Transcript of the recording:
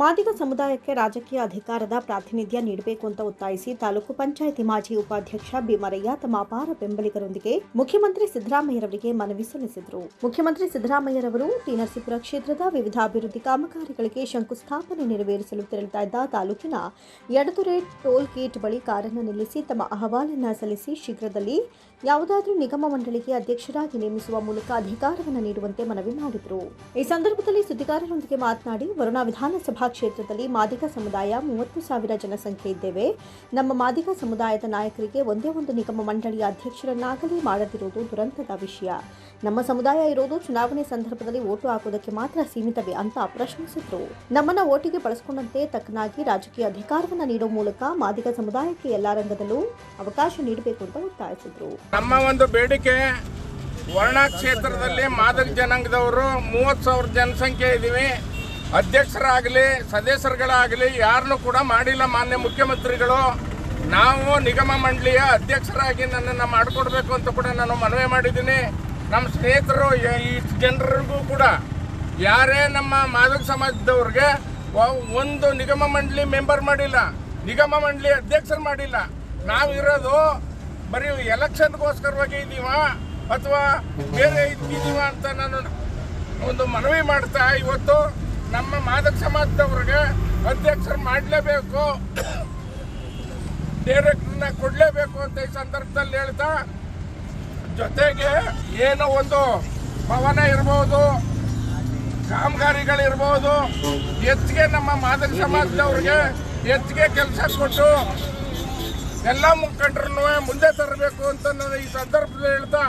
ಮಾದಿಗ ಸಮುದಾಯಕ್ಕೆ ರಾಜಕೀಯ ಅಧಿಕಾರದ ಪ್ರಾತಿನಿಧ್ಯ ನೀಡಬೇಕು ಅಂತ ಒತ್ತಾಯಿಸಿ ತಾಲೂಕು ಪಂಚಾಯಿತಿ ಮಾಜಿ ಉಪಾಧ್ಯಕ್ಷ ಭೀಮರಯ್ಯ ತಮ್ಮ ಅಪಾರ ಬೆಂಬಲಿಗರೊಂದಿಗೆ ಮುಖ್ಯಮಂತ್ರಿ ಸಿದ್ದರಾಮಯ್ಯರವರಿಗೆ ಮನವಿ ಸಲ್ಲಿಸಿದರು. ಮುಖ್ಯಮಂತ್ರಿ ಸಿದ್ದರಾಮಯ್ಯರವರು ಟಿ ನರಸೀಪುರ ಕ್ಷೇತ್ರದ ವಿವಿಧ ಅಭಿವೃದ್ಧಿ ಕಾಮಗಾರಿಗಳಿಗೆ ಶಂಕುಸ್ಥಾಪನೆ ನೆರವೇರಿಸಲು ತೆರಳಿದ್ದ ತಾಲೂಕಿನ ಎಡದುರೆ ಟೋಲ್ ಗೇಟ್ ಬಳಿ ಕಾರನ್ನು ನಿಲ್ಲಿಸಿ ತಮ್ಮ ಅಹವಾಲನ್ನು ಸಲ್ಲಿಸಿ ಶೀಘ್ರದಲ್ಲಿ ಯಾವುದಾದರೂ ನಿಗಮ ಮಂಡಳಿಗೆ ಅಧ್ಯಕ್ಷರಾಗಿ ನೇಮಿಸುವ ಮೂಲಕ ಅಧಿಕಾರವನ್ನು ನೀಡುವಂತೆ ಮನವಿ ಮಾಡಿದರು. ಈ ಸಂದರ್ಭದಲ್ಲಿ ಸುದ್ದಿಗಾರರೊಂದಿಗೆ ಮಾತನಾಡಿ, ವರುಣಾ ವಿಧಾನಸಭಾ ಕ್ಷೇತ್ರದಲ್ಲಿ ಮಾದಿಗ ಸಮುದಾಯ ಮೂವತ್ತು ಸಾವಿರ ಜನಸಂಖ್ಯೆ ಇದ್ದೇವೆ. ನಮ್ಮ ಮಾದಿಗ ಸಮುದಾಯದ ನಾಯಕರಿಗೆ ಒಂದೇ ಒಂದು ನಿಗಮ ಮಂಡಳಿಯ ಅಧ್ಯಕ್ಷರನ್ನಾಗಲಿ ಮಾಡದಿರುವುದು ದುರಂತದ ವಿಷಯ. ನಮ್ಮ ಸಮುದಾಯ ಇರೋದು ಚುನಾವಣೆ ಸಂದರ್ಭದಲ್ಲಿ ಓಟು ಹಾಕೋದಕ್ಕೆ ಮಾತ್ರ ಸೀಮಿತವೇ ಅಂತ ಪ್ರಶ್ನಿಸಿದ್ರು. ನಮ್ಮನ್ನ ಓಟಿಗೆ ಬಳಸಿಕೊಂಡಂತೆ ತಕ್ಕನಾಗಿ ರಾಜಕೀಯ ಅಧಿಕಾರವನ್ನು ನೀಡುವ ಮೂಲಕ ಮಾದಿಗ ಸಮುದಾಯಕ್ಕೆ ಎಲ್ಲಾ ರಂಗದಲ್ಲೂ ಅವಕಾಶ ನೀಡಬೇಕು ಅಂತ ಒತ್ತಾಯಿಸಿದ್ರು. ನಮ್ಮ ಒಂದು ಬೇಡಿಕೆ ವರ್ಣ ಕ್ಷೇತ್ರದಲ್ಲಿ ಮಾದಕ ಜನಾಂಗದವರು ಮೂವತ್ತು ಸಾವಿರ ಜನಸಂಖ್ಯೆ ಇದ್ದೀವಿ. ಅಧ್ಯಕ್ಷರಾಗಲಿ, ಸದಸ್ಯರುಗಳಾಗಲಿ ಯಾರನ್ನೂ ಕೂಡ ಮಾಡಿಲ್ಲ ಮಾನ್ಯ ಮುಖ್ಯಮಂತ್ರಿಗಳು. ನಾವು ನಿಗಮ ಮಂಡಳಿಯ ಅಧ್ಯಕ್ಷರಾಗಿ ನನ್ನನ್ನು ಮಾಡಿಕೊಡ್ಬೇಕು ಅಂತ ಕೂಡ ನಾನು ಮನವಿ ಮಾಡಿದ್ದೀನಿ. ನಮ್ಮ ಸ್ನೇಹಿತರು, ಈ ಜನರಿಗೂ ಕೂಡ. ಯಾರೇ ನಮ್ಮ ಮಾದಕ ಸಮಾಜದವ್ರಿಗೆ ಒಂದು ನಿಗಮ ಮಂಡಳಿ ಮೆಂಬರ್ ಮಾಡಿಲ್ಲ, ನಿಗಮ ಮಂಡಳಿ ಅಧ್ಯಕ್ಷರು ಮಾಡಿಲ್ಲ. ನಾವಿರೋದು ಬರೀ ಎಲೆಕ್ಷನ್ಗೋಸ್ಕರವಾಗಿ ಇದ್ದೀವಾ ಅಥವಾ ಬೇರೆ ಇದ್ದೀವ ಅಂತ ನಾನು ಒಂದು ಮನವಿ ಮಾಡ್ತಾ ಇವತ್ತು ನಮ್ಮ ಮಾದಕ ಸಮಾಜದವ್ರಿಗೆ ಅಧ್ಯಕ್ಷರು ಮಾಡಲೇಬೇಕು. ಡೈರೆಕ್ಟರ್ನ ಕೊಡಲೇಬೇಕು ಅಂತ ಈ ಸಂದರ್ಭದಲ್ಲಿ ಹೇಳ್ತಾ, ಜೊತೆಗೆ ಏನೋ ಒಂದು ಭವನ ಇರ್ಬೋದು, ಕಾಮಗಾರಿಗಳಿರ್ಬೋದು, ಹೆಚ್ಚಿಗೆ ನಮ್ಮ ಮಾದಕ ಸಮಾಜದವ್ರಿಗೆ ಹೆಚ್ಚಿಗೆ ಕೆಲಸ ಕೊಟ್ಟು ಎಲ್ಲ ಮುಖಂಡರನ್ನು ಮುಂದೆ ತರಬೇಕು ಅಂತ ನಾನು ಈ ಸಂದರ್ಭದಲ್ಲಿ ಹೇಳ್ತಾ